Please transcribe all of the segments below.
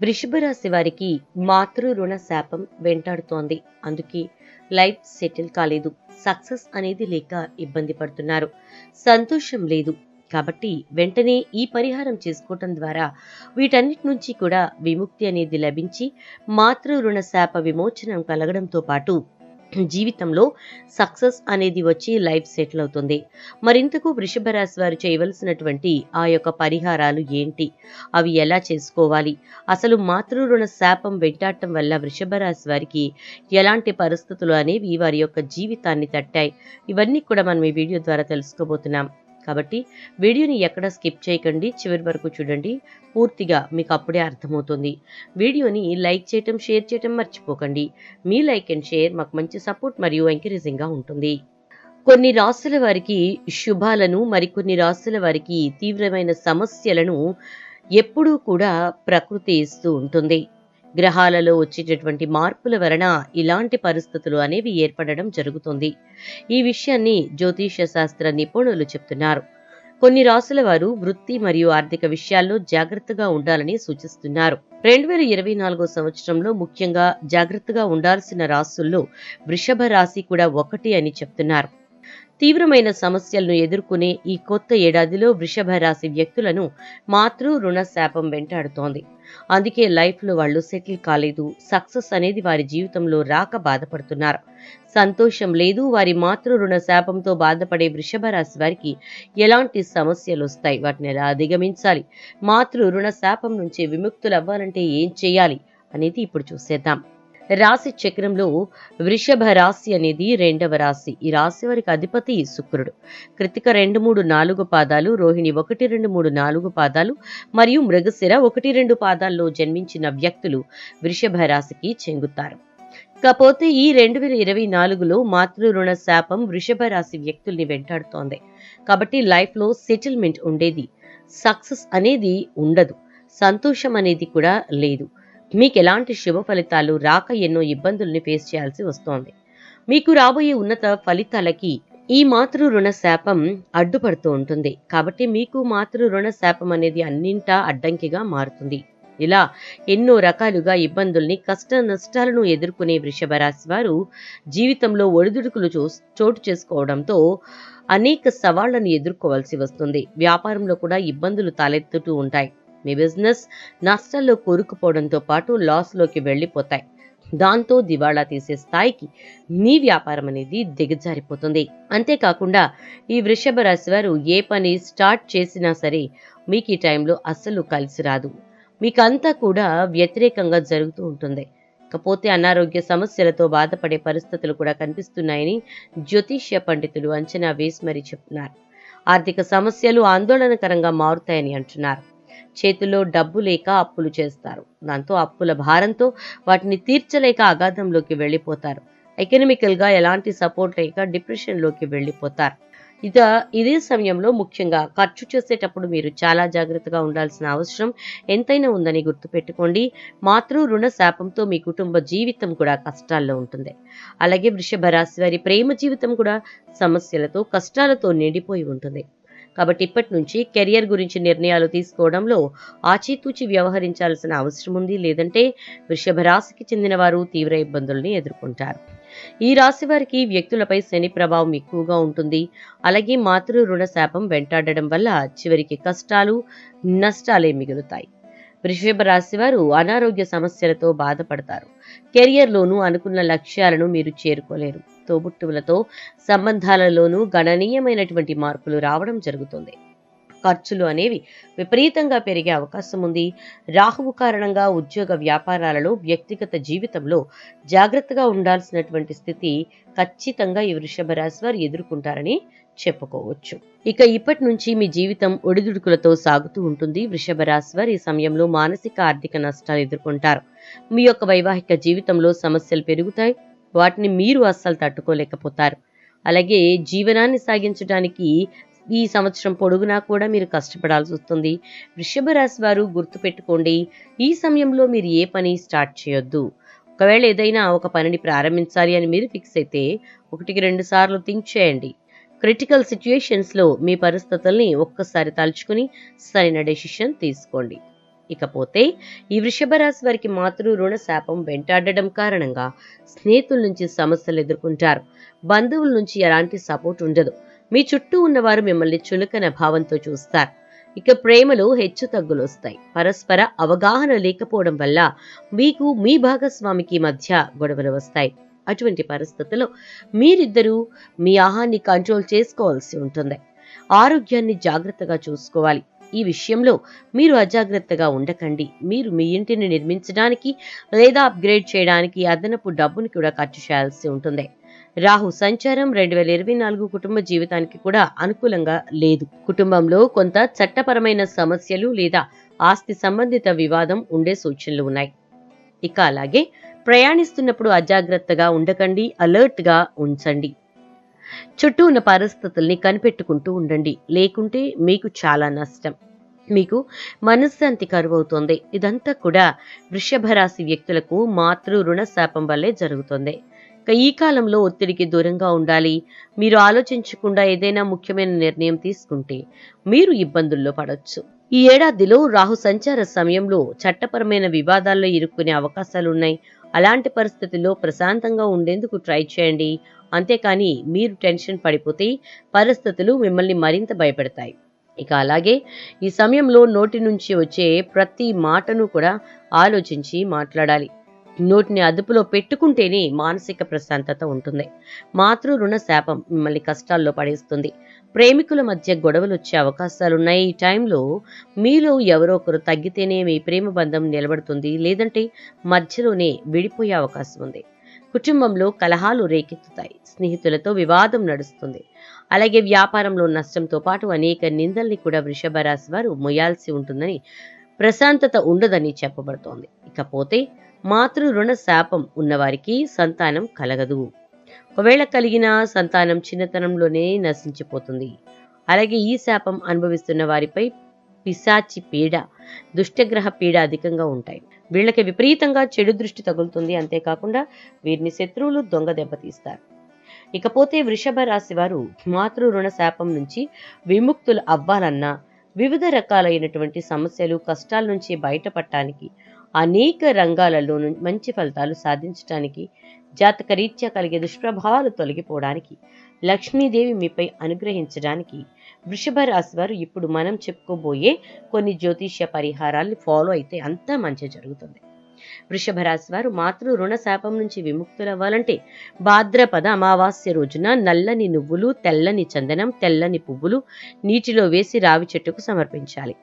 వృషభ రాశి వారికి మాతృ రుణ శాపం వెంటాడుతోంది. అందుకే లైఫ్ సెటిల్ కాలేదు. సక్సెస్ అనేది లేక ఇబ్బంది పడుతున్నారు. సంతోషం లేదు. కాబట్టి వెంటనే ఈ పరిహారం చేసుకోవటం ద్వారా వీటన్నిటి నుంచి కూడా విముక్తి అనేది లభించి మాతృ రుణ శాప విమోచనం కలగడంతో పాటు జీవితంలో సక్సెస్ అనేది వచ్చి లైఫ్ సెటిల్ అవుతుంది. మరింతకు వృషభ రాశి వారు చేయవలసినటువంటి ఆ యొక్క పరిహారాలు ఏంటి? అవి ఎలా చేసుకోవాలి? అసలు మాతృరుణ శాపం వెంటాడటం వల్ల వృషభ రాశి వారికి ఎలాంటి పరిస్థితులు అనేవి వారి యొక్క జీవితాన్ని తట్టాయి. ఇవన్నీ కూడా మనం ఈ వీడియో ద్వారా తెలుసుకోబోతున్నాం. కాబట్టి వీడియోని ఎక్కడ స్కిప్ చేయకండి చివరి వరకు చూడండి. పూర్తిగా మీకు అప్పుడే అర్థమవుతుంది. వీడియోని లైక్ చేయటం షేర్ చేయటం మర్చిపోకండి. మీ లైక్ అండ్ షేర్ మాకు మంచి సపోర్ట్ మరియు ఎంకరేజింగ్గా ఉంటుంది. కొన్ని రాసుల వారికి శుభాలను మరికొన్ని రాసుల వారికి తీవ్రమైన సమస్యలను ఎప్పుడూ కూడా ప్రకృతి ఇస్తూ ఉంటుంది. గ్రహాలలో వచ్చేటటువంటి మార్పుల వలన ఇలాంటి పరిస్థితులు అనేవి ఏర్పడడం జరుగుతుంది. ఈ విషయాన్ని జ్యోతిష శాస్త్ర నిపుణులు చెప్తున్నారు. కొన్ని రాసుల వారు వృత్తి మరియు ఆర్థిక విషయాల్లో జాగ్రత్తగా ఉండాలని సూచిస్తున్నారు. రెండు వేల ఇరవై నాలుగో సంవత్సరంలో ముఖ్యంగా జాగ్రత్తగా ఉండాల్సిన రాసుల్లో వృషభ రాశి కూడా ఒకటి అని చెప్తున్నారు. తీవ్రమైన సమస్యలను ఎదుర్కొనే ఈ కొత్త ఏడాదిలో వృషభ రాశి వ్యక్తులను మాతృ రుణ శాపం వెంటాడుతోంది. అందుకే లైఫ్లో వాళ్ళు సెటిల్ కాలేదు సక్సెస్ అనేది వారి జీవితంలో రాక బాధపడుతున్నారు. సంతోషం లేదు వారి మాతృ రుణ శాపంతో బాధపడే వృషభ రాశి వారికి ఎలాంటి సమస్యలు వస్తాయి? వాటిని ఎలా అధిగమించాలి? మాతృ రుణ శాపం నుంచి విముక్తులు అవ్వాలంటే ఏం చేయాలి? అనేది ఇప్పుడు చూసేద్దాం. రాశి చక్రంలో వృషభ రాశి అనేది రెండవ రాశి. ఈ రాశి వారికి అధిపతి శుక్రుడు. కృతిక రెండు మూడు నాలుగు పాదాలు రోహిణి ఒకటి రెండు మూడు నాలుగు పాదాలు మరియు మృగశిర ఒకటి రెండు పాదాల్లో జన్మించిన వ్యక్తులు వృషభ రాశికి చెంగుతారు. కాకపోతే ఈ రెండు వేల ఇరవై నాలుగులో మాతృ రుణ శాపం వృషభ రాశి వ్యక్తుల్ని వెంటాడుతోంది. కాబట్టి లైఫ్లో సెటిల్మెంట్ ఉండేది సక్సెస్ అనేది ఉండదు సంతోషం అనేది కూడా లేదు. మీకు ఎలాంటి శుభ ఫలితాలు రాక ఎన్నో ఇబ్బందుల్ని ఫేస్ చేయాల్సి వస్తోంది. మీకు రాబోయే ఉన్నత ఫలితాలకి ఈ మాతృ రుణ శాపం అడ్డుపడుతూ ఉంటుంది. కాబట్టి మీకు మాతృ రుణ శాపం అనేది అన్నింటా అడ్డంకిగా మారుతుంది. ఇలా ఎన్నో రకాలుగా ఇబ్బందుల్ని కష్ట నష్టాలను ఎదుర్కొనే వృషభ రాశి వారు జీవితంలో ఒడిదుడుకులు చూ చోటు చేసుకోవడంతో అనేక సవాళ్ళను ఎదుర్కోవాల్సి వస్తుంది. వ్యాపారంలో కూడా ఇబ్బందులు తలెత్తుతూ ఉంటాయి. మీ బిజినెస్ నష్టాల్లో కూరుకుపోవడంతో పాటు లాస్లోకి వెళ్ళిపోతాయి. దాంతో దివాళా తీసే స్థాయికి మీ వ్యాపారం అనేది దిగజారిపోతుంది. అంతేకాకుండా ఈ వృషభ రాశి వారు ఏ పని స్టార్ట్ చేసినా సరే మీకు ఈ టైంలో అస్సలు కలిసి రాదు. మీకంతా కూడా వ్యతిరేకంగా జరుగుతూ ఉంటుంది. ఇకపోతే అనారోగ్య సమస్యలతో బాధపడే పరిస్థితులు కూడా కనిపిస్తున్నాయని జ్యోతిష్య పండితులు అంచనా వేసి మరీ చెప్తున్నారు. ఆర్థిక సమస్యలు ఆందోళనకరంగా మారుతాయని అంటున్నారు. చేతిలో డబ్బు లేక అప్పులు చేస్తారు. దాంతో అప్పుల భారంతో వాటిని తీర్చలేక అగాధంలోకి వెళ్ళిపోతారు. ఎకనమికల్గా ఎలాంటి సపోర్ట్ లేక డిప్రెషన్లోకి వెళ్ళిపోతారు. ఇక ఇదే సమయంలో ముఖ్యంగా ఖర్చు చేసేటప్పుడు మీరు చాలా జాగ్రత్తగా ఉండాల్సిన అవసరం ఎంతైనా ఉందని గుర్తుపెట్టుకోండి. మాతృ రుణ శాపంతో మీ కుటుంబ జీవితం కూడా కష్టాల్లో ఉంటుంది. అలాగే వృషభ రాశి వారి ప్రేమ జీవితం కూడా సమస్యలతో కష్టాలతో నిండిపోయి ఉంటుంది. కాబట్టి ఇప్పటి నుంచి కెరియర్ గురించి నిర్ణయాలు తీసుకోవడంలో ఆచితూచి వ్యవహరించాల్సిన అవసరం ఉంది. లేదంటే వృషభ రాశికి చెందిన వారు తీవ్ర ఇబ్బందుల్ని ఎదుర్కొంటారు. ఈ రాశి వారికి వ్యక్తులపై శని ప్రభావం ఎక్కువగా ఉంటుంది. అలాగే మాతృ రుణ శాపం వెంటాడడం వల్ల చివరికి కష్టాలు నష్టాలే మిగులుతాయి. వృషభ రాశి వారు అనారోగ్య సమస్యలతో బాధపడతారు. కెరియర్లోనూ అనుకున్న లక్ష్యాలను మీరు చేరుకోలేరు. తోబుట్టువులతో సంబంధాలలోనూ గణనీయమైనటువంటి మార్పులు రావడం జరుగుతుంది. ఖర్చులు అనేవి విపరీతంగా పెరిగే అవకాశం ఉంది. రాహువు కారణంగా ఉద్యోగ వ్యాపారాలలో వ్యక్తిగత జీవితంలో జాగ్రత్తగా ఉండాల్సినటువంటి స్థితి ఖచ్చితంగా ఈ వృషభ రాశి వారు ఎదుర్కొంటారని చెప్పుకోవచ్చు. ఇక ఇప్పటి నుంచి మీ జీవితం ఒడిదుడుకులతో సాగుతూ ఉంటుంది. వృషభ రాశి ఈ సమయంలో మానసిక ఆర్థిక నష్టాలు ఎదుర్కొంటారు. మీ యొక్క వైవాహిక జీవితంలో సమస్యలు పెరుగుతాయి. వాటిని మీరు అస్సలు తట్టుకోలేకపోతారు. అలాగే జీవనాన్ని సాగించడానికి ఈ సంవత్సరం పొడుగునా కూడా మీరు కష్టపడాల్సి వస్తుంది. వృషభ రాశి వారు గుర్తుపెట్టుకోండి ఈ సమయంలో మీరు ఏ పని స్టార్ట్ చేయొద్దు. ఒకవేళ ఏదైనా ఒక పనిని ప్రారంభించాలి అని మీరు ఫిక్స్ అయితే ఒకటికి రెండు సార్లు థింక్ చేయండి. క్రిటికల్ సిచ్యుయేషన్స్లో మీ పరిస్థితుల్ని ఒక్కసారి తలుచుకుని సరైన డెసిషన్ తీసుకోండి. ఇకపోతే ఈ వృషభ రాశి వారికి మాతృ రుణ శాపం వెంటాడడం కారణంగా స్నేహితుల నుంచి సమస్యలు ఎదుర్కొంటారు. బంధువుల నుంచి ఎలాంటి సపోర్ట్ ఉండదు. మీ చుట్టూ ఉన్నవారు మిమ్మల్ని చులకన భావంతో చూస్తారు. ఇక ప్రేమలో హెచ్చు తగ్గులు వస్తాయి. పరస్పర అవగాహన లేకపోవడం వల్ల మీకు మీ భాగస్వామికి మధ్య గొడవలు వస్తాయి. అటువంటి పరిస్థితుల్లో మీరిద్దరూ మీ ఆహాన్ని కంట్రోల్ చేసుకోవాల్సి ఉంటుంది. ఆరోగ్యాన్ని జాగ్రత్తగా చూసుకోవాలి. ఈ విషయంలో మీరు అజాగ్రత్తగా ఉండకండి. మీరు మీ ఇంటిని నిర్మించడానికి లేదా అప్గ్రేడ్ చేయడానికి అదనపు డబ్బును కూడా ఖర్చు చేయాల్సి ఉంటుంది. రాహు సంచారం రెండు వేల ఇరవై నాలుగు కుటుంబ జీవితానికి కూడా అనుకూలంగా లేదు. కుటుంబంలో కొంత చట్టపరమైన సమస్యలు లేదా ఆస్తి సంబంధిత వివాదం ఉండే సూచనలు ఉన్నాయి. ఇక అలాగే ప్రయాణిస్తున్నప్పుడు అజాగ్రత్తగా ఉండకండి అలర్ట్గా ఉంచండి. చుట్టూ ఉన్న పరిస్థితుల్ని కనిపెట్టుకుంటూ ఉండండి. లేకుంటే మీకు చాలా నష్టం. మీకు మనశ్శాంతి కరువవుతోంది. ఇదంతా కూడా వృషభ రాశి వ్యక్తులకు మాతృ రుణ శాపం వల్లే జరుగుతుంది. ఈ కాలంలో ఒత్తిడికి దూరంగా ఉండాలి. మీరు ఆలోచించకుండా ఏదైనా ముఖ్యమైన నిర్ణయం తీసుకుంటే మీరు ఇబ్బందుల్లో పడవచ్చు ఈ ఏడాదిలో రాహు సంచార సమయంలో చట్టపరమైన వివాదాల్లో ఇరుక్కునే అవకాశాలున్నాయి. అలాంటి పరిస్థితుల్లో ప్రశాంతంగా ఉండేందుకు ట్రై చేయండి. అంతేకాని మీరు టెన్షన్ పడిపోతే పరిస్థితులు మిమ్మల్ని మరింత భయపెడతాయి. ఇక అలాగే ఈ సమయంలో నోటి నుంచి వచ్చే ప్రతి మాటను కూడా ఆలోచించి మాట్లాడాలి. నోటిని అదుపులో పెట్టుకుంటేనే మానసిక ప్రశాంతత ఉంటుంది. మాతృ రుణ శాపం మిమ్మల్ని కష్టాల్లో పడేస్తుంది. ప్రేమికుల మధ్య గొడవలు వచ్చే అవకాశాలున్నాయి. ఈ టైంలో మీలో ఎవరో ఒకరు తగ్గితేనే మీ ప్రేమ బంధం నిలబడుతుంది. లేదంటే మధ్యలోనే విడిపోయే అవకాశం ఉంది. కుటుంబంలో కలహాలు రేకెత్తుతాయి. స్నేహితులతో వివాదం నడుస్తుంది. అలాగే వ్యాపారంలో నష్టంతో పాటు అనేక నిందల్ని కూడా వృషభ రాశి వారు మొయాల్సి ఉంటుందని ప్రశాంతత ఉండదని చెప్పబడుతోంది. ఇకపోతే మాతృ రుణ శాపం ఉన్నవారికి సంతానం కలగదు. ఒకవేళ కలిగిన సంతానం చిన్నతనంలోనే నశించిపోతుంది. అలాగే ఈ శాపం అనుభవిస్తున్న వారిపై పిశాచి పీడ దుష్టగ్రహ పీడ అధికంగా ఉంటాయి. వీళ్ళకి విపరీతంగా చెడు దృష్టి తగులుతుంది. అంతేకాకుండా వీరిని శత్రువులు దొంగ దెబ్బతీస్తారు ఇకపోతే వృషభ రాశి వారు మాతృ రుణ శాపం నుంచి విముక్తులు అవ్వాలన్నా వివిధ రకాలైనటువంటి సమస్యలు కష్టాల నుంచి బయటపడటానికి అనేక రంగాలలో ను- మంచి ఫలితాలు సాధించడానికి జాతక రీత్యా కలిగే దుష్ప్రభావాలు తొలగిపోవడానికి లక్ష్మీదేవి మీపై అనుగ్రహించడానికి వృషభ రాశి వారు ఇప్పుడు మనం చెప్పుకోబోయే కొన్ని జ్యోతిష్య పరిహారాల్ని ఫాలో అయితే అంతా మంచి జరుగుతుంది. వృషభ రాశి వారు మాతృ రుణ శాపం నుంచి విముక్తులవ్వాలంటే భాద్రపద అమావాస్య రోజున నల్లని నువ్వులు తెల్లని చందనం తెల్లని పువ్వులు నీటిలో వేసి రావి చెట్టుకు సమర్పించాలి.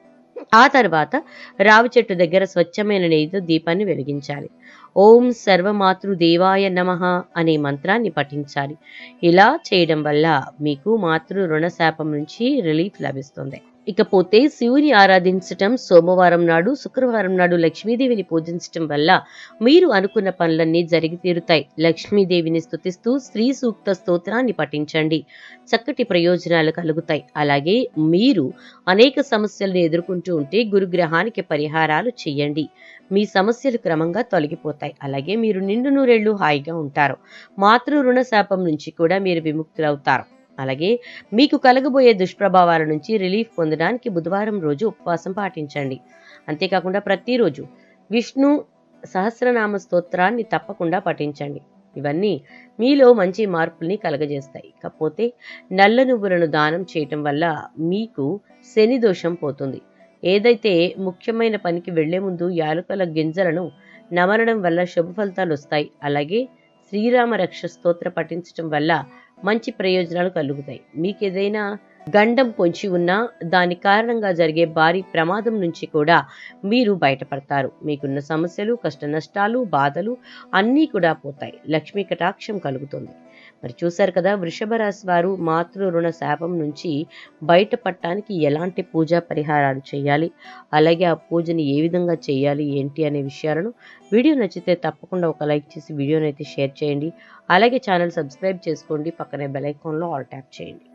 ఆ తర్వాత రావి చెట్టు దగ్గర స్వచ్ఛమైన నెయ్యితో దీపాన్ని వెలిగించాలి. ఓం సర్వమాతృ దేవాయ నమః అనే మంత్రాన్ని పఠించాలి. ఇలా చేయడం వల్ల మీకు మాతృ రుణ శాపం నుంచి రిలీఫ్ లభిస్తుంది. ఇకపోతే శివుని ఆరాధించటం సోమవారం నాడు శుక్రవారం నాడు లక్ష్మీదేవిని పూజించటం వల్ల మీరు అనుకున్న పనులన్నీ జరిగి తీరుతాయి. లక్ష్మీదేవిని స్థుతిస్తూ స్త్రీ సూక్త స్తోత్రాన్ని పఠించండి. చక్కటి ప్రయోజనాలు కలుగుతాయి. అలాగే మీరు అనేక సమస్యలను ఎదుర్కొంటూ ఉంటే గురుగ్రహానికి పరిహారాలు చేయండి. మీ సమస్యలు క్రమంగా తొలగిపోతాయి. అలాగే మీరు నిండు నూరేళ్ళు హాయిగా ఉంటారు. మాతృ రుణ శాపం నుంచి కూడా మీరు విముక్తులవుతారు. అలాగే మీకు కలగబోయే దుష్ప్రభావాల నుంచి రిలీఫ్ పొందడానికి బుధవారం రోజు ఉపవాసం పాటించండి. అంతేకాకుండా ప్రతిరోజు విష్ణు సహస్రనామ స్తోత్రాన్ని తప్పకుండా పఠించండి. ఇవన్నీ మీలో మంచి మార్పుల్ని కలగజేస్తాయి. కాకపోతే నల్ల నువ్వులను దానం చేయటం వల్ల మీకు శని దోషం పోతుంది. ఏదైతే ముఖ్యమైన పనికి వెళ్ళే ముందు యాలకుల గింజలను నమలడం వల్ల శుభ ఫలితాలు వస్తాయి. అలాగే శ్రీరామ రక్ష స్తోత్ర పఠించడం వల్ల మంచి ప్రయోజనాలు కలుగుతాయి. మీకు ఏదైనా గండం పొంచి ఉన్నా దాని కారణంగా జరిగే భారీ ప్రమాదం నుంచి కూడా మీరు బయటపడతారు. మీకున్న సమస్యలు కష్ట నష్టాలు బాధలు అన్నీ కూడా పోతాయి. లక్ష్మీ కటాక్షం కలుగుతుంది. మరి చూశారు కదా వృషభ రాశి వారు మాతృ రుణ శాపం నుంచి బయటపడటానికి ఎలాంటి పూజా పరిహారాలు చేయాలి? అలాగే ఆ పూజని ఏ విధంగా చేయాలి? ఏంటి అనే విషయాలను వీడియో నచ్చితే తప్పకుండా ఒక లైక్ చేసి వీడియోని అయితే షేర్ చేయండి. అలాగే ఛానల్ సబ్స్క్రైబ్ చేసుకోండి. పక్కనే బెల్ ఐకాన్లో ఆల్ ట్యాప్ చేయండి.